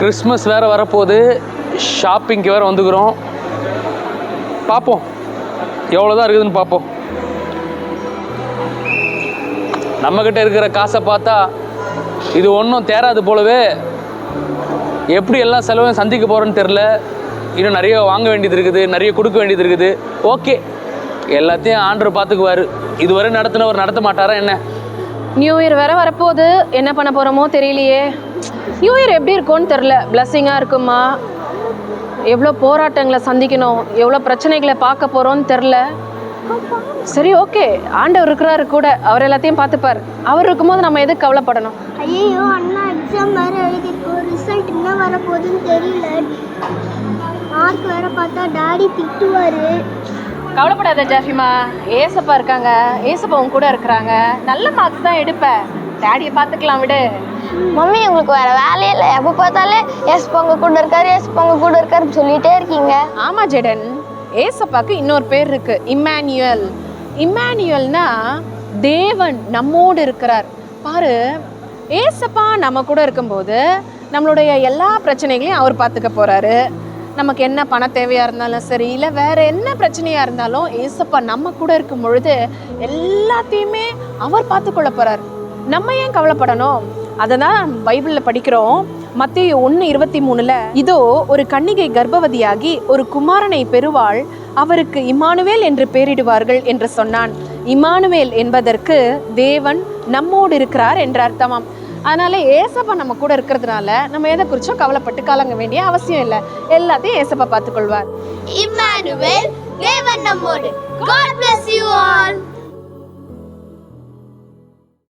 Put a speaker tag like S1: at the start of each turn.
S1: Christmas வேறு வரப்போகுது. ஷாப்பிங்க்கு வேறு வந்துக்கிறோம். பார்ப்போம். எவ்வளோ தான் இருக்குதுன்னு பார்ப்போம். நம்மக்கிட்ட இருக்கிற காசை பார்த்தா இது ஒன்றும் தேராது போலவே எப்படி எல்லாம் செலவையும் சந்திக்க போகிறோன்னு தெரில இன்னும் நிறைய வாங்க வேண்டியது இருக்குது நிறைய கொடுக்க வேண்டியது இருக்குது. ஓகே எல்லாத்தையும் ஆண்டர் பார்த்துக்குவார். இதுவரை நடத்தினவர் நடத்த மாட்டாரா என்ன?
S2: நியூ இயர் வேற வரப்போகுது. என்ன பண்ண போகிறோமோ தெரியலையே. நியூ இயர் எப்படி இருக்கும்னு தெரில பிளஸ்ஸிங்காக இருக்குமா? எவ்வளோ போராட்டங்களை சந்திக்கணும்? எவ்வளோ பிரச்சனைகளை பார்க்க போகிறோன்னு தெரில சரி ஓகே ஆண்டவர் இருக்கிறாரு கூட. அவர் எல்லாத்தையும் பார்த்துப்பார். அவர் இருக்கும்போது நம்ம எதுக்கு கவலைப்படணும்?
S3: ஐயோ அண்ணா எக்ஸாம் வேற எழுதிருக்கோம் ரிசல்ட் என்ன வரப்போகுதுன்னு தெரியல. மார்க் வேற பார்த்தா டாடி திட்டுவாரு.
S2: கவலைப்படாத ஜாஃபிமா. ஏசப்பா இருக்காங்க. ஏசப்பா உன் கூட இருக்கிறாங்க. நல்ல மார்க்ஸ் தான் எடுப்பேன் டேடியை பார்த்துக்கலாம் விடு.
S3: மம்மி உங்களுக்கு வேற வேலையே இல்லை. எப்போ பார்த்தாலே எஸ் பொங்க கூட இருக்காரு எஸ் பொங்க கூட இருக்காருன்னு சொல்லிட்டே இருக்கீங்க.
S2: ஆமா ஜெடன். ஏசப்பாக்கு இன்னொரு பேர் இருக்கு. இம்மானுவேல். இம்மானுவேல்னா தேவன் நம்மோடு இருக்கிறார். பாரு ஏசப்பா நம்ம கூட இருக்கும்போது நம்மளுடைய எல்லா பிரச்சனைகளையும் அவர் பார்த்துக்க போறாரு. நமக்கு என்ன பண தேவையா இருந்தாலும் சரி இல்லை வேற என்ன பிரச்சனையா இருந்தாலும் ஏசப்பா நம்ம கூட இருக்கும் பொழுது எல்லாத்தையுமே அவர் பார்த்துக்கொள்ள போறார். நம்ம ஏன் கவலைப்படணும்? அதை தான் பைபிளில் படிக்கிறோம். மத்திய ஒன்று இருபத்தி மூணுல இதோ ஒரு கன்னிகை கர்ப்பவதியாகி ஒரு குமாரனை பெறுவாள். அவருக்கு இமானுவேல் என்று பெயரிடுவார்கள் என்று சொன்னான். இமானுவேல் என்பதற்கு தேவன் நம்மோடு இருக்கிறார் என்ற அர்த்தமாம். அதனால ஏசப்பா நம்ம கூட இருக்கிறதுனால நம்ம எதை குறிச்சும் கவலைப்பட்டு கலங்க வேண்டிய அவசியம் இல்லை. எல்லாத்தையும் ஏசப்பா பார்த்துக்கொள்வார்.
S3: இம்மானுவேல் தேவன் நம்மோடு. God bless you all.